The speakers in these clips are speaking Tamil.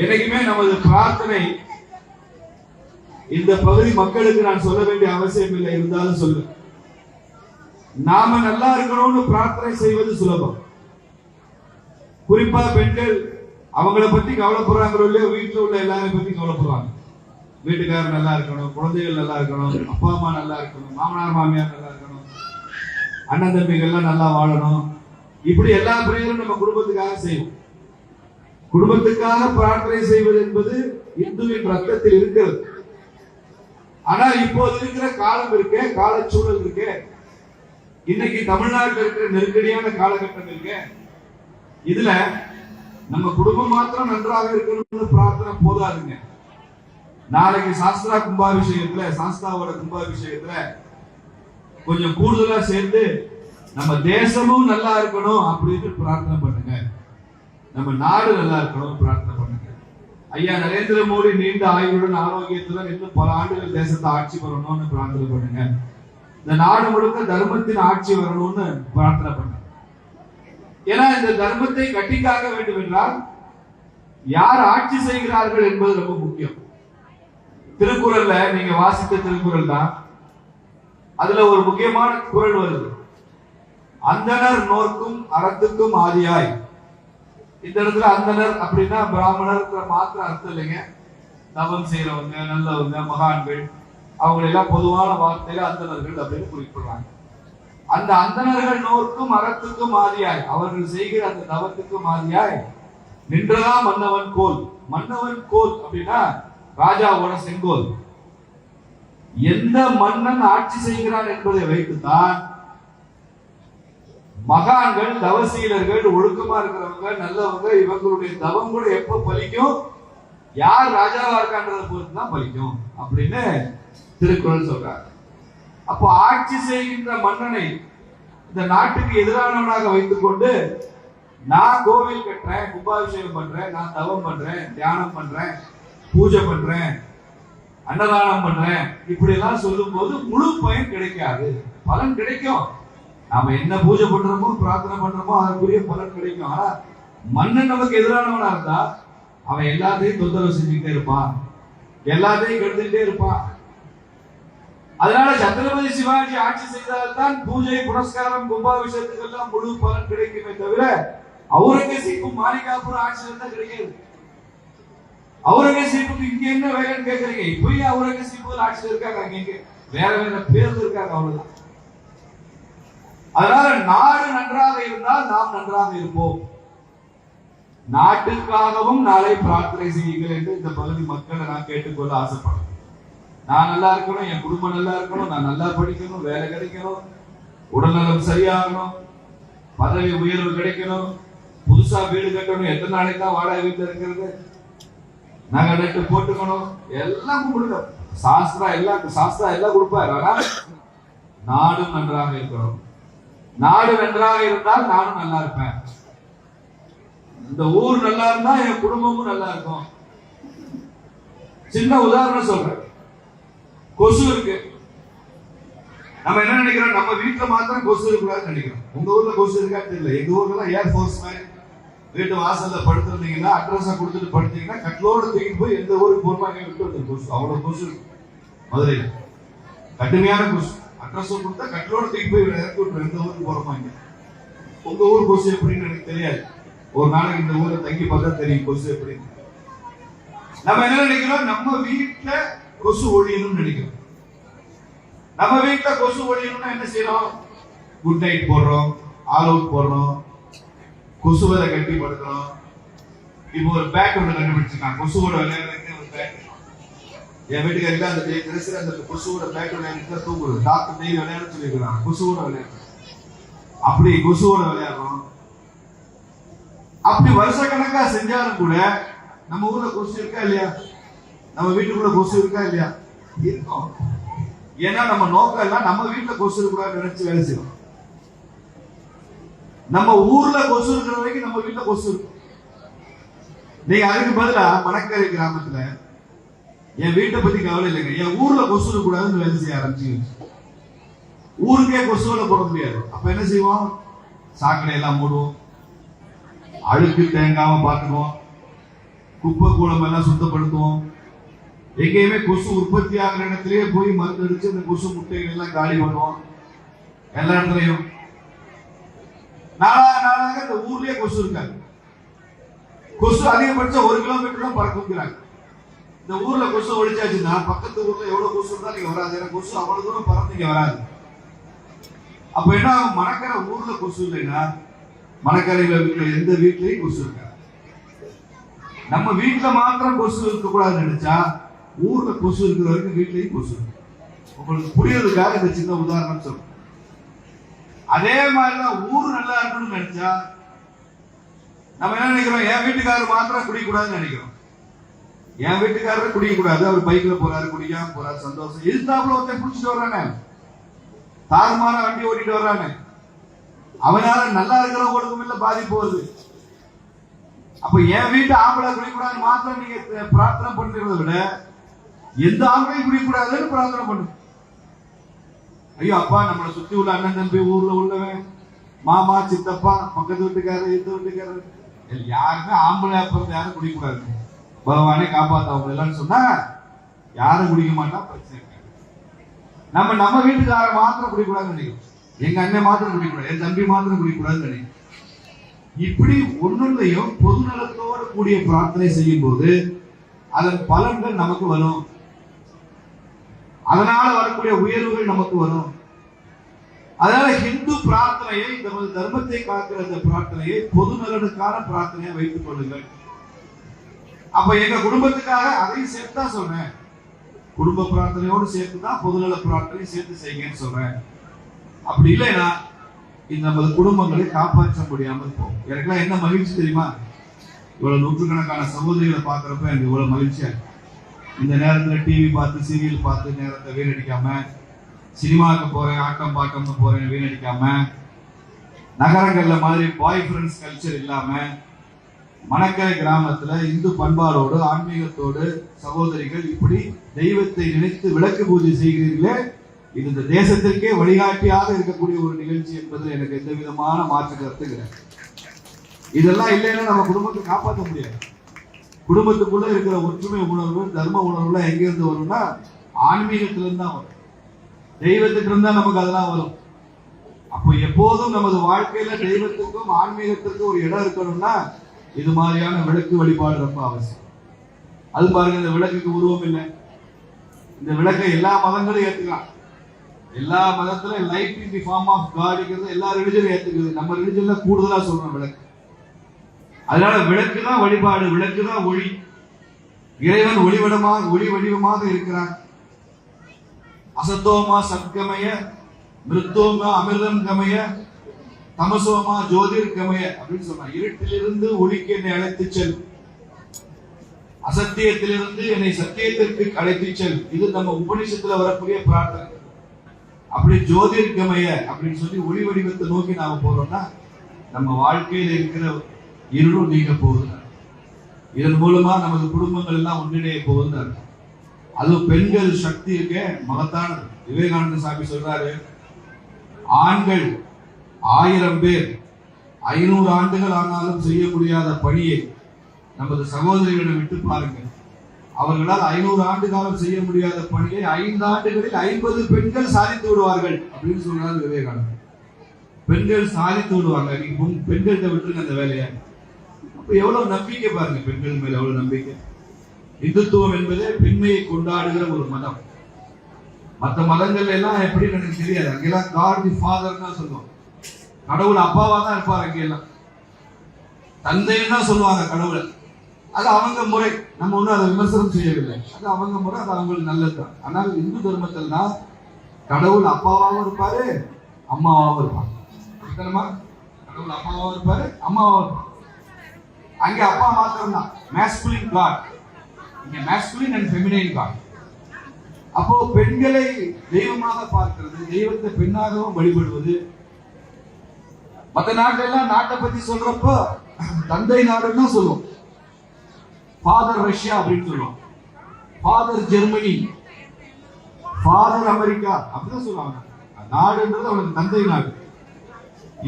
என்னைக்குமே நமது பிரார்த்தனை இந்த பகுதி மக்களுக்கு நான் சொல்ல வேண்டிய அவசியம் இல்லை இருந்தாலும் சொல்லு நாம நல்லா இருக்கணும்னு பிரார்த்தனை செய்வது சுலபம். குறிப்பா பெண்கள் அவங்கள பத்தி கவலைப்படுறாங்களோ இல்லையோ வீட்டுல உள்ள எல்லாரையும் பத்தி கவலைப்படுவாங்க. வீட்டுக்காரர் நல்லா இருக்கணும் குழந்தைகள் நல்லா இருக்கணும் அப்பா அம்மா நல்லா இருக்கணும் மாமனார் மாமியார் நல்லா இருக்கணும் அண்ணன் தம்பிகள்லாம் நல்லா வாழணும். இப்படி எல்லா பிரியும் நம்ம குடும்பத்துக்காக செய்வோம். குடும்பத்துக்காக பிரார்த்தனை செய்வது என்பது இந்துவின் ரத்தத்தில் இருக்கிறது. ஆனா இப்போது இருக்கிற காலம் இருக்கே காலச்சூழல் இருக்கே. இன்னைக்கு தமிழ்நாட்டில் இருக்கிற நெருக்கடியான காலகட்டம் இருக்க. இதுல நம்ம குடும்பம் மாத்திரம் நன்றாக இருக்கணும்னு பிரார்த்தனை போதாதுங்க. நாளைக்கு சாஸ்திரா கும்பாபிஷேகத்துல சாஸ்தாவோட கும்பாபிஷேகத்துல கொஞ்சம் கூடுதலா சேர்ந்து நம்ம தேசமும் நல்லா இருக்கணும் அப்படின்னு பிரார்த்தனை பண்ணுங்க. நம்ம நாடு நல்லா இருக்கணும் பிரார்த்தனை பண்ணுங்க. ஐயா நரேந்திர மோடி நீண்ட ஆயுளுடன் ஆரோக்கியத்துடன் இன்னும் பல ஆண்டுகள் தேசத்தை ஆட்சி வரணும்னு பிரார்த்தனை பண்ணுங்க. இந்த நாடு முழுக்க தர்மத்தின் ஆட்சி வரணும்னு பிரார்த்தனை பண்ணுங்க. ஏன்னா இந்த தர்மத்தை கட்டிக்காக்க வேண்டும் என்றால் யார் ஆட்சி செய்கிறார்கள் என்பது ரொம்ப முக்கியம். திருக்குறள்ல நீங்க வாசித்த திருக்குறள் தான். அதுல ஒரு முக்கியமான குரல் வருது. அந்தனர் நோர்க்கும் அறத்துக்கும் ஆதியாய். இந்த இடத்துல அந்தனர் அப்படின்னா பிராமணர் மாத்திர அர்த்தம் இல்லைங்க. தவம் செய்யறவங்க நல்லவங்க மகான்கள் அவங்க எல்லாம் பொதுவான வார்த்தையில அந்தனர்கள் அப்படின்னு குறிப்பிடுறாங்க. அந்த அந்தணர்கள் நோக்கும் அறத்துக்கும் ஆதியாய். அவர்கள் செய்கிற அந்த தவத்துக்கும் ஆதியாய். நின்றதா மன்னவன் கோல். மன்னவன் கோல் அப்படின்னா ராஜாவோட செங்கோல். எந்த மன்னன் ஆட்சி செய்கிறான் என்பதை வைத்துத்தான் மகான்கள் தவசீலர்கள் ஒழுக்கமா இருக்கிறவங்க நல்லவங்க இவங்களுடைய தவம் கூட எப்ப பலிக்கும்? யார் ராஜாவா இருக்கான்றதை பொறுத்து தான் பலிக்கும் அப்படின்னு திருக்குறள் சொல்றாங்க. அப்போ ஆட்சி செய்கின்ற மன்னனை இந்த நாட்டுக்கு எதிரானவனாக வைத்துக் கொண்டு நான் கோவில் கட்டுறேன் கும்பாபிஷேகம் பண்றேன் நான் தவம் பண்றேன் தியானம் பண்றேன் பூஜை பண்றேன் அன்னதானம் பண்றேன் இப்படி எல்லாம் சொல்லும் போது முழு பயன் கிடைக்காது. பலன் கிடைக்கும். நாம என்ன பூஜை பண்றோமோ பிரார்த்தனை பண்றோமோ அதற்குரிய பலன் கிடைக்கும். ஆனா மன்னன் நமக்கு எதிரானவனா இருந்தா அவன் எல்லாத்தையும் தொந்தரவு செஞ்சுக்கிட்டே இருப்பான். எல்லாத்தையும் கெடுத்துட்டே இருப்பான். அதனால சத்ரபதி சிவாஜி ஆட்சி செய்தால்தான் பூஜை புனஸ்காரம் கும்பாபிஷேகத்துக்கு எல்லாம் முழு பலன் கிடைக்குமே தவிர அவுரங்கசீப்பும் மாளிகாபுரம் ஆட்சியில் தான் கிடைக்காது. அவுரங்கசீப்புக்கு இங்க என்ன வேலைன்னு கேக்குறீங்க? இப்பயும் அவுரங்கசீப்பு ஆட்சியில் இருக்காங்க அங்க வேற வேற பேருந்து இருக்காங்க அவ்வளவுதான். அதனால நாடு நன்றாக இருந்தால் நாம் நன்றாக இருப்போம். நாட்டுக்காகவும் நாளை பிரார்த்தனை செய்யுங்கள் என்று இந்த பகுதி மக்களை நான் கேட்டுக்கொள்ள ஆசைப்படுறேன். நான் நல்லா இருக்கணும் என் குடும்பம் நல்லா இருக்கணும் நான் நல்லா படிக்கணும் வேலை கிடைக்கணும் உடல்நலம் சரியாகணும் பதவி உயர்வு கிடைக்கணும் புதுசா வீடு கட்டணும் எத்தனை நாளைக்கு தான் வாடகை வீட்டில் இருக்கிறது? நாங்க நட்டு போட்டுக்கணும் எல்லாம் கொடுங்க சாஸ்திரா எல்லாம் சாஸ்திரா எல்லாம் கொடுப்பாரு. ஆனா நாடும் நன்றாக இருக்கணும். நாடு நன்றாக இருந்தால் நானும் நல்லா இருப்பேன். இந்த ஊர் நல்லா இருந்தா என் குடும்பமும் நல்லா இருக்கும். சின்ன உதாரணம் சொல்றேன். கொசு இருக்கு. நம்ம என்ன நினைக்கிறோம்? நம்ம வீட்டுல மாத்திரம் கொசு இருக்கக்கூடாதுன்னு நினைக்கிறோம். உங்க ஊர்ல கொசு இருக்கா தெரியல. எங்க ஊர்ல ஏர் ஃபோர்ஸ் மாதிரி வீட்டு வாசல்ல படுத்திருந்தீங்கன்னா அட்ரஸ் கொடுத்துட்டு படுத்தீங்கன்னா கட்லோட தூக்கிட்டு போய் எந்த ஊருக்கு போர்மாங்க விட்டு வந்து கொசு. அவ்வளவு கொசு இருக்கு மதுரையில. கடுமையான கொசு. அட்ரஸ் கொடுத்தா கட்லோட தூக்கி போய் இறக்கி விட்டுரும் எந்த ஊருக்கு போறோமாங்க உங்க ஊர் கொசு எப்படின்னு எனக்கு தெரியாது. ஒரு நாளைக்கு இந்த ஊர்ல தங்கி பார்த்தா தெரியும் கொசு எப்படின்னு. நம்ம என்ன நினைக்கிறோம்? நம்ம வீட்டுல கொசு ஒழியணும்னு நினைக்கிறோம். நம்ம வீட்டுல கொசு ஒழியணும்னா என்ன செய்யறோம்? குட் நைட் போடுறோம். ஆல் அவுட் போடுறோம். கொசுவதை கட்டி படுக்கிறோம் இப்போ ஒரு பேக் ஒன்று கண்டுபிடிச்சிருக்கான். கொசுவோட விளையாடுறதுக்கு ஒரு பேக் என் வீட்டுக்கு அந்த தினசரி அந்த கொசுவோட பேக் விளையாடுறது தூங்குது டாக்டர் டெய்லி விளையாட சொல்லியிருக்கிறாங்க. கொசுவோட விளையாடுறோம் அப்படி கொசுவோட விளையாடுறோம். அப்படி வருஷ கணக்கா செஞ்சாலும் கூட நம்ம ஊர்ல கொசு இருக்கா இல்லையா? நம்ம வீட்டுக்குள்ள கொசு இருக்கா இல்லையா? இருக்கும். ஏன்னா நம்ம நோக்கம் எல்லாம் நம்ம வீட்டுல கொசு இருக்கக்கூடாது நினைச்சு வேலை செய்யணும் நம்ம ஊர்ல கொசு இருக்கிற வரைக்கும் நம்ம வீட்டுல கொசு இருக்கும். நீங்க அதுக்கு பதிலா மணக்கரை கிராமத்துல என் வீட்டை பத்தி கவலை இல்லைங்க. என் ஊர்ல கொசு கூடாதுன்னு வேலை செய்ய ஆரம்பிச்சு ஊருக்கே கொசுவில போட முடியாது. அப்ப என்ன செய்வோம்? சாக்கடை எல்லாம் மூடுவோம் அழுக்கு தேங்காம பார்த்துக்குவோம். குப்பை கூலம் எல்லாம் சுத்தப்படுத்துவோம். எங்கேயுமே கொசு உற்பத்தி ஆகிற இடத்துலயே போய் மருந்து அடிச்சு அந்த கொசு முட்டைகள் எல்லாம் காலி பண்ணுவோம். எல்லா இடத்துலையும். நாளாக நாளாக இந்த ஊர்லயே கொசு இருக்காங்க கொசு அதிகபட்சம் ஒரு கிலோமீட்டர் தான் பறக்குங்கிறாங்க. இந்த ஊர்ல கொசு ஒழிச்சாச்சுன்னா பக்கத்து ஊர்ல எவ்வளவு கொசு இருந்தா நீங்க வராது. ஏன்னா கொசு அவ்வளவு தூரம் பறந்து இங்க வராது. அப்ப என்ன மணக்கரை ஊர்ல கொசு இல்லைன்னா மணக்கரையில இருக்கிற எந்த வீட்லயும் கொசு இருக்காது. நம்ம வீட்டுல மாத்திரம் கொசு இருக்கக்கூடாதுன்னு நினைச்சா ஊர்ல கொசு இருக்கிற வரைக்கும் வீட்லயும் கொசு இருக்கு. உங்களுக்கு புரியறதுக்காக இந்த சின்ன உதாரணம் சொல்றேன். அதே மாதிரிதான் ஊர் நல்லா இருக்கணும்னு நினைச்சா நம்ம என்ன நினைக்கிறோம்? என் வீட்டுக்காரர் மாத்திரம் குடிக்கக்கூடாதுன்னு நினைக்கிறோம். என் வீட்டுக்காரர் குடிக்க கூடாது அவர் பைக்ல போறாரு குடிக்காம போறாரு சந்தோஷம். இருந்தாப்புல ஒருத்தன் குடிச்சிட்டு வர்றானே. தாறுமாற வண்டி ஓட்டிட்டு வர்றானே. அவனால நல்லா இருக்கிறவங்களுக்கும் இல்ல பாதிப்பு வருது. அப்ப என் வீட்டு ஆம்பளை குடிக்கூடாது மாத்திரம் நீங்க பிரார்த்தனை பண்றதை விட எந்த ஆம்பளையும் குடிக்கூடாதுன்னு பிரார்த்தனை பண்ணு. ஐயோ அப்பா நம்மளை சுத்தி உள்ள அண்ணன் தம்பி ஊர்ல உள்ளவன் மாமா சித்தப்பா பக்கத்து வீட்டுக்காரர் எந்த வீட்டுக்காரர் யாருமே ஆம்பளை அப்புறம் யாரும் குடிக்கக்கூடாது. பகவானே காப்பாத்தவங்க சொன்னா யாரும் குடிக்க மாட்டா பிரச்சனை நம்ம நம்ம வீட்டுக்கார மாத்திரம் குடிக்கக்கூடாதுன்னு நினைக்கிறோம். எங்க அண்ணன் மாத்திரம் குடிக்கூடாது என் தம்பி மாத்திரம் குடிக்கூடாதுன்னு நினைக்கிறோம். இப்படி ஒன்றுலையும் பொதுநலத்தோடு கூடிய பிரார்த்தனை செய்யும் போது அதன் பலன்கள் நமக்கு வரும். அதனால வரக்கூடிய உயர்வுகள் நமக்கு வரும். அதனால ஹிந்து பிரார்த்தனையை நமது தர்மத்தை காக்கிற பிரார்த்தனையை பொது நலனுக்கான பிரார்த்தனையை வைத்துக் கொள்ளுங்கள். அப்ப எங்க குடும்பத்துக்காக அதையும் சேர்த்து தான் சொல்றேன். குடும்ப பிரார்த்தனையோடு சேர்த்து தான் பொதுநல பிரார்த்தனை சேர்த்து செய்யுங்கன்னு சொல்றேன். அப்படி இல்லைன்னா இந்த நமது குடும்பங்களை காப்பாற்ற முடியாமல் போகும். எனக்குலாம் என்ன மகிழ்ச்சி தெரியுமா? இவ்வளவு நூற்றுக்கணக்கான சகோதரிகளை பார்க்குறப்ப எனக்கு இவ்வளவு மகிழ்ச்சியா இருக்கு. இந்த நேரத்துல டிவி பார்த்து சீரியல் பார்த்து நேரத்தை வீணடிக்காம சினிமாவுக்கு போறேன் ஆட்டம் பாட்டம்னு போறேன் வீணடிக்காம நகரங்கள்ல மாதிரி பாய் ஃப்ரெண்ட்ஸ் கல்ச்சர் இல்லாம மணக்கரை கிராமத்துல இந்து பண்பாடோடு ஆன்மீகத்தோடு சகோதரிகள் இப்படி தெய்வத்தை நினைத்து விளக்கு பூஜை செய்கிறீர்களே இது இந்த தேசத்திற்கே வழிகாட்டியாக இருக்கக்கூடிய ஒரு நிகழ்ச்சி என்பதில் எனக்கு எந்த விதமான மாற்று கருத்து கிடையாது. இதெல்லாம் இல்லைன்னா நம்ம குடும்பத்தை காப்பாற்ற முடியாது. குடும்பத்துக்குள்ள இருக்கிற ஒற்றுமை உணர்வு தர்ம உணர்வுலாம் எங்க இருந்து வரும்னா ஆன்மீகத்திலிருந்து தான் வரும். தெய்வத்திட்ட நமக்கு அதெல்லாம் வரும். அப்போ எப்போதும் நமது வாழ்க்கையில தெய்வத்துக்கும் ஆன்மீகத்திற்கும் ஒரு இடம் இருக்கணும்னா இது மாதிரியான விளக்கு வழிபாடு ரொம்ப அவசியம். அது பாருங்க இந்த விளக்குக்கு உருவம் இல்லை. இந்த விளக்கை எல்லா மதங்களும் ஏத்துக்கலாம். எல்லா மதத்துல light in the form of காட்ங்கிறது எல்லா ரிலிஜனும் ஏத்துக்குது. நம்ம ரிலிஜன்ல கூடுதலா சொல்றோம் விளக்கு. அதனால விளக்கு தான் வழிபாடு விளக்கு தான் ஒளி. இறைவன் ஒளிவிடமாக ஒளி வடிவமாக இருக்கிறான். அசத்தோமா சத்கமய மிருத்தோமா அமிர்தம் கமய தமசோமா ஜோதிர் கமய அப்படின்னு சொன்னா இருட்டிலிருந்து ஒளிக்கு என்னை அழைத்து செல். அசத்தியத்திலிருந்து என்னை சத்தியத்திற்கு அழைத்து செல். இது நம்ம உபனிஷத்துல வரக்கூடிய பிரார்த்தனை. அப்படி ஜோதிர் கமய அப்படின்னு சொல்லி ஒளி வடிவத்தை நோக்கி நாம போறோம்னா நம்ம வாழ்க்கையில இருக்கிற இருளும் நீங்க போகுது இதன் மூலமா நமது குடும்பங்கள் எல்லாம் ஒன்றிணைய போகுதுன்னு அதுவும் பெண்கள் சக்தி இருக்க மகத்தானது. விவேகானந்த சாமி சொல்றாரு ஆண்கள் ஆயிரம் பேர் ஐநூறு ஆண்டுகள் ஆனாலும் செய்ய முடியாத பணியை நமது சகோதரிகளிடம் விட்டு பாருங்கள். அவர்களால் ஐநூறு ஆண்டு காலம் செய்ய முடியாத பணியை ஐந்து ஆண்டுகளில் ஐம்பது பெண்கள் சாதித்து விடுவார்கள் அப்படின்னு சொல்றாரு விவேகானந்தர். பெண்கள் சாதித்து விடுவாங்க. நீங்க முன் பெண்கள்கிட்ட விட்டுருங்க அந்த வேலையை. அப்ப எவ்வளவு நம்பிக்கை பாருங்க பெண்கள் மேல எவ்வளவு நம்பிக்கை. இந்துத்துவம் என்பது பெண்மையை கொண்டாடுகிற ஒரு மதம். மற்ற மதங்கள் எல்லாம் எப்படின்னு எனக்கு தெரியாது. அங்கெல்லாம் காட் தி ஃபாதர் தான் சொல்லுவோம் கடவுள் அப்பாவா தான் இருப்பார் அங்கெல்லாம் தந்தைன்னு தான் சொல்லுவாங்க கடவுளை. அது அவங்க முறை. நம்ம ஒன்றும் அதை விமர்சனம் செய்யவில்லை. அது அவங்க முறை அது அவங்களுக்கு நல்லது தான். ஆனால் இந்து தர்மத்தில் தான் கடவுள் அப்பாவாகவும் இருப்பாரு அம்மாவாகவும் இருப்பாங்க கடவுள் அப்பாவாகவும் இருப்பாரு அம்மாவாகவும் இருப்பாங்க அங்கே அப்பா மாத்திரம் தான் மேஸ்குலின் காட் இங்க மேஸ்குலின் அண்ட் ஃபெமினைன் காட் அப்போ பெண்களை தெய்வமாக பார்க்கிறது தெய்வத்தை பெண்ணாகவும் வழிபடுவது மற்ற நாட்டுல எல்லாம் நாட்டை பத்தி சொல்றப்போ தந்தை நாடுன்னு தான் சொல்லுவோம். ஃபாதர் ரஷ்யா அப்படின்னு சொல்லுவோம். ஃபாதர் ஜெர்மனி ஃபாதர் அமெரிக்கா அப்படிதான் சொல்லுவாங்க. நாடுன்றது அவனுக்கு தந்தை நாடு.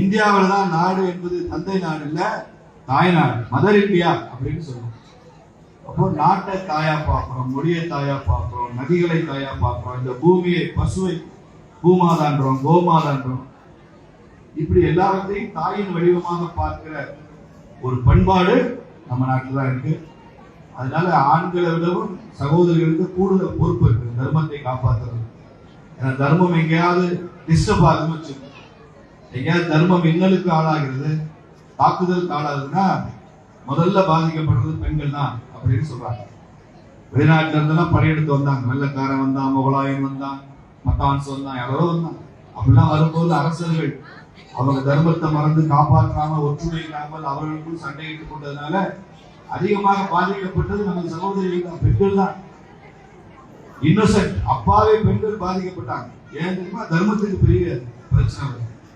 இந்தியாவில் தான் நாடு என்பது தந்தை நாடு இல்ல தாய் நாடு. மதர் இந்தியா அப்படின்னு சொல்லுவோம். அப்போ நாட்டை தாயா பார்க்கிறோம் மொழியை தாயா பார்க்கிறோம் நதிகளை தாயா பார்க்கிறோம் இந்த பூமியை பசுவை பூமாதான்றோம் கோமாதான்றோம். இப்படி எல்லாவற்றையும் தாயின் வடிவமாக பார்க்கிற ஒரு பண்பாடு நம்ம நாட்டில் தான் இருக்கு. அதனால ஆண்களை விடவும் சகோதரிகளுக்கு கூடுதல் பொறுப்பு இருக்கு. தர்மத்தை காப்பாற்றுறது ஏன்னா தர்மம் எங்கேயாவது டிஸ்டர்ப் ஆகுதுன்னு வச்சுக்கோங்க. எங்கேயாவது தர்மம் இன்னலுக்கு ஆளாகிறது தாக்குதலுக்கு ஆளாகுதுன்னா முதல்ல பாதிக்கப்படுறது பெண்கள் தான் அப்படின்னு சொல்றாங்க. வெளிநாட்டுல இருந்தெல்லாம் படையெடுத்து வந்தாங்க. வெள்ளக்காரன் வந்தான் முகலாயன் வந்தான் மத்தான்ஸ் வந்தான் யாரோ வந்தான். அப்படிலாம் வரும்போது அரசர்கள் அவங்க தர்மத்தை மறந்து காப்பாற்றாம ஒற்றுமை இல்லாமல் அவர்களுக்கும் சண்டையிட்டுக் கொண்டதுனால அதிகமாக பாதிக்கப்பட்டது நமது சகோதரிகள் தான் பெண்கள் தான். இன்னோசென்ட் அப்பாவே பெண்கள் பாதிக்கப்பட்டாங்க. ஏன் தெரியுமா? தர்மத்துக்கு பெரிய பிரச்சனை